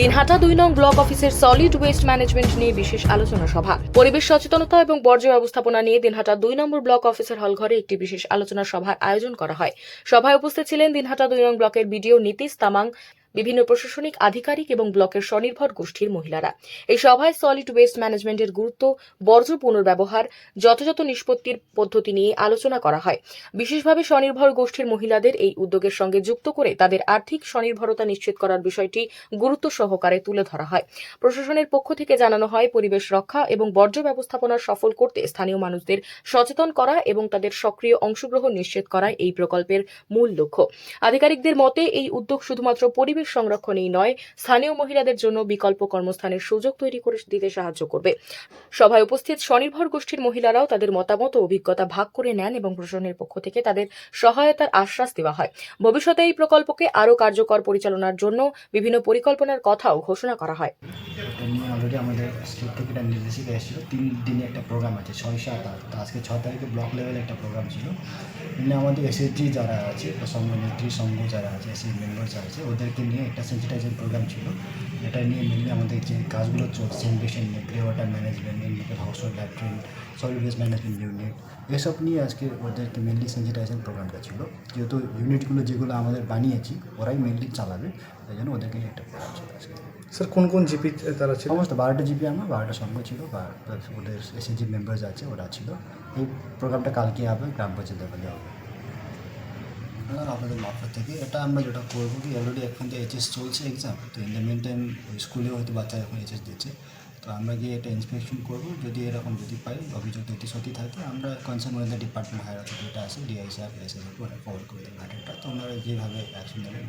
দিনহাটা দুই নং ব্লক অফিসের সলিড ওয়েস্ট ম্যানেজমেন্ট নিয়ে বিশেষ আলোচনা সভা। পরিবেশ সচেতনতা এবং বর্জ্য ব্যবস্থাপনা নিয়ে দিনহাটা দুই নম্বর ব্লক অফিসের হল ঘরে একটি বিশেষ আলোচনা সভার আয়োজন করা হয়। সভায় উপস্থিত ছিলেন দিনহাটা দুই নং ব্লকের বিডিও নীতিশ তামাং বিভিন্ন প্রশাসনিক, আধিকারিক এবং ব্লকের স্বনির্ভর গোষ্ঠীর মহিলারা। এই সভায় সলিড ওয়েস্ট ম্যানেজমেন্টের গুরুত্ব, বর্জ্য পুনর্ব্যবহার, যথাযথ নিষ্পত্তির পদ্ধতি নিয়ে আলোচনা করা হয়। বিশেষভাবে স্বনির্ভর গোষ্ঠীর মহিলাদের এই উদ্যোগের সঙ্গে যুক্ত করে তাদের আর্থিক স্বনির্ভরতা নিশ্চিত করার বিষয়টি গুরুত্ব সহকারে তুলে ধরা হয়। প্রশাসনের পক্ষ থেকে জানানো হয়, পরিবেশ রক্ষা এবং বর্জ্য ব্যবস্থাপনা সফল করতে স্থানীয় মানুষদের সচেতন করা এবং তাদের সক্রিয় অংশগ্রহণ নিশ্চিত করা এই প্রকল্পের মূল লক্ষ্য। আধিকারিকদের মতে, এই উদ্যোগ শুধুমাত্র পরিবেশ সংরক্ষণেই নয়, স্থানীয় মহিলাদের জন্য বিকল্প কর্মস্থানের সুযোগ তৈরি করে দিতে সাহায্য করবে। সভায় উপস্থিত স্বনির্ভর গোষ্ঠীর মহিলারাও তাদের মতামত ও অভিজ্ঞতা ভাগ করে নেন এবং প্রশাসনের পক্ষ থেকে তাদের সহায়তার আশ্বাস দেওয়া হয়। ভবিষ্যতে এই প্রকল্পকে আরও কার্যকর পরিচালনার জন্য বিভিন্ন পরিকল্পনার কথাও ঘোষণা করা হয়। অলরেডি আমাদের স্টেট থেকে একটা নির্দেশিকা এসেছিল। তিন দিনে একটা প্রোগ্রাম আছে, ছয় সাত আট। আজকে ছ তারিখে ব্লক লেভেলে একটা প্রোগ্রাম ছিল। এখানে আমাদের এসএসজি যারা আছে সংঘ নেত্রী সংঘ যারা আছে এসএস মেম্বার যারা আছে, ওদেরকে নিয়ে একটা সেন্সিটাইজেশন প্রোগ্রাম ছিল। এটা নিয়ে মেনলি আমাদের যে কাজগুলো চলছে সেন্টেশন নিয়ে grey water management indicate household latrine solid waste management unit এসব নিয়ে আজকে ওদেরকে মেনলি সেন্সিটাইজেশন প্রোগ্রামটা ছিল। যেহেতু ইউনিটগুলো যেগুলো আমাদের বানিয়েছি ওরাই মেনলি চালাবে তাই জন্য ওদেরকে নিয়ে একটা প্রোগ্রাম ছিল আজকে। স্যার কোন কোন জিপি তারা ছিল? সমস্ত বারোটা জিবি আমার বারোটা সঙ্গ ছিল বা ওদের এসএসজি মেম্বার্স আছে ওরা ছিল। এই প্রোগ্রামটা কালকে হবে গ্রাম পঞ্চায়েত লেভেলে হবে। আর আপনাদের মারফত থেকে। এটা আমরা যেটা করব কি অলরেডি এখন তো এইচএস চলছে এক্সাম তো ইন দ্য মেন টাইম স্কুলে হয়তো বাচ্চা এখন এইচএস দিচ্ছে। তো আমরা গিয়ে এটা ইন্সপেকশন করব, যদি এরকম যদি পাই অভিযোগ যদি সত্যি থাকে, আমরা কনসার্ন ওদের ডিপার্টমেন্ট হায়ার অথরিটিটা আছে ডিআই সাহেব এস এস ওরা কভার করে দেবেন তো ওনারা যেভাবে অ্যাকশন নেবেন